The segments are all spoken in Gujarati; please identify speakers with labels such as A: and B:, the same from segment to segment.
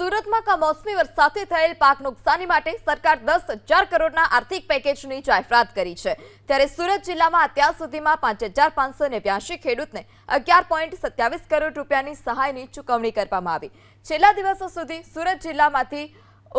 A: સુરતમાં કમોસમી વરસાદથી થયેલ પાક નુકસાની માટે સરકાર દસ હજાર કરોડના આર્થિક પેકેજની જાહેરાત કરી છે. ત્યારે સુરત જિલ્લામાં અત્યાર સુધીમાં પાંચ હજાર પાંચસો નેવ્યાસી ખેડૂતને અગિયાર પોઈન્ટ સત્યાવીસ કરોડ રૂપિયાની સહાયની ચૂકવણી કરવામાં આવી. છેલ્લા દિવસો સુધી સુરત જિલ્લામાંથી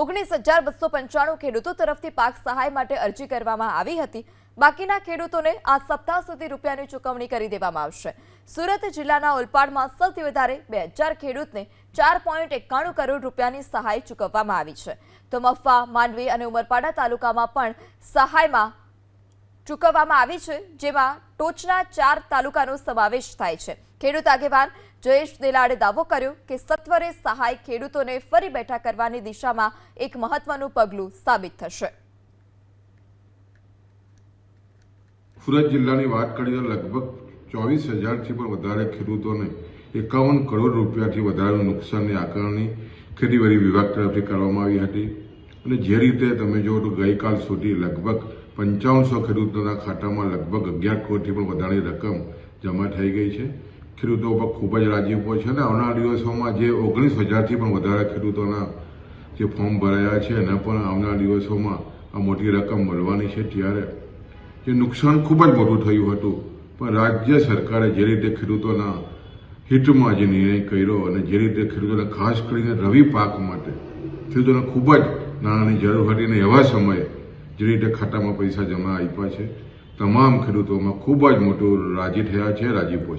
A: ઓગણીસ હજાર બસો પંચાણું ખેડૂતો તરફથી પાક સહાય માટે અરજી કરવામાં આવી હતી. બાકીના ખેડૂતોને આ સપ્તાહ સુધી રૂપિયાની ચૂકવણી કરી દેવામાં આવશે. સુરત જિલ્લાના ઓલપાડમાં સૌથી વધારે બે હજાર ખેડૂતને ચાર પોઈન્ટ એકાણું કરોડ રૂપિયાની સહાય ચૂકવવામાં આવી છે. તો મફા, માંડવી અને ઉમરપાડા તાલુકામાં પણ સહાયમાં ચૂકવવામાં આવી છે, જેમાં ટોચના ચાર તાલુકાનો સમાવેશ થાય છે. ખેડૂત આગેવાન જયેશ દેલાડે દાવો કર્યો કે સત્વરે સહાય ખેડૂતોને ફરી બેઠા કરવાની દિશામાં એક મહત્વનું પગલું સાબિત થશે.
B: સુરત જિલ્લાની વાત કરીએ તો લગભગ ચોવીસ હજારથી પણ વધારે ખેડૂતોને એકાવન કરોડ રૂપિયાથી વધારેનું નુકસાનની આકારણી ખેતીવાડી વિભાગ તરફથી કરવામાં આવી હતી. અને જે રીતે તમે જુઓ તો ગઈકાલ સુધી લગભગ પંચાવનસો ખેડૂતોના ખાતામાં લગભગ અગિયાર કરોડથી પણ વધારે રકમ જમા થઈ ગઈ છે. ખેડૂતો પર ખૂબ જ રાજીપો છે અને આવનારા દિવસોમાં જે ઓગણીસ હજારથી પણ વધારે ખેડૂતોના જે ફોર્મ ભરાયા છે એના પણ આવનારા દિવસોમાં આ મોટી રકમ મળવાની છે. ત્યારે જે નુકસાન ખૂબ જ મોટું થયું હતું. પણ રાજ્ય સરકારે જે રીતે ખેડૂતોના હિતમાં જે નિર્ણય કર્યો અને જે રીતે ખેડૂતોને ખાસ કરીને રવિ પાક માટે ખેડૂતોને ખૂબ જ નાણાંની જરૂર હતી અને એવા સમયે જે રીતે ખાતામાં પૈસા જમા આપ્યા છે, તમામ ખેડૂતોમાં ખૂબ જ મોટું રાજી થયા છે રાજીપો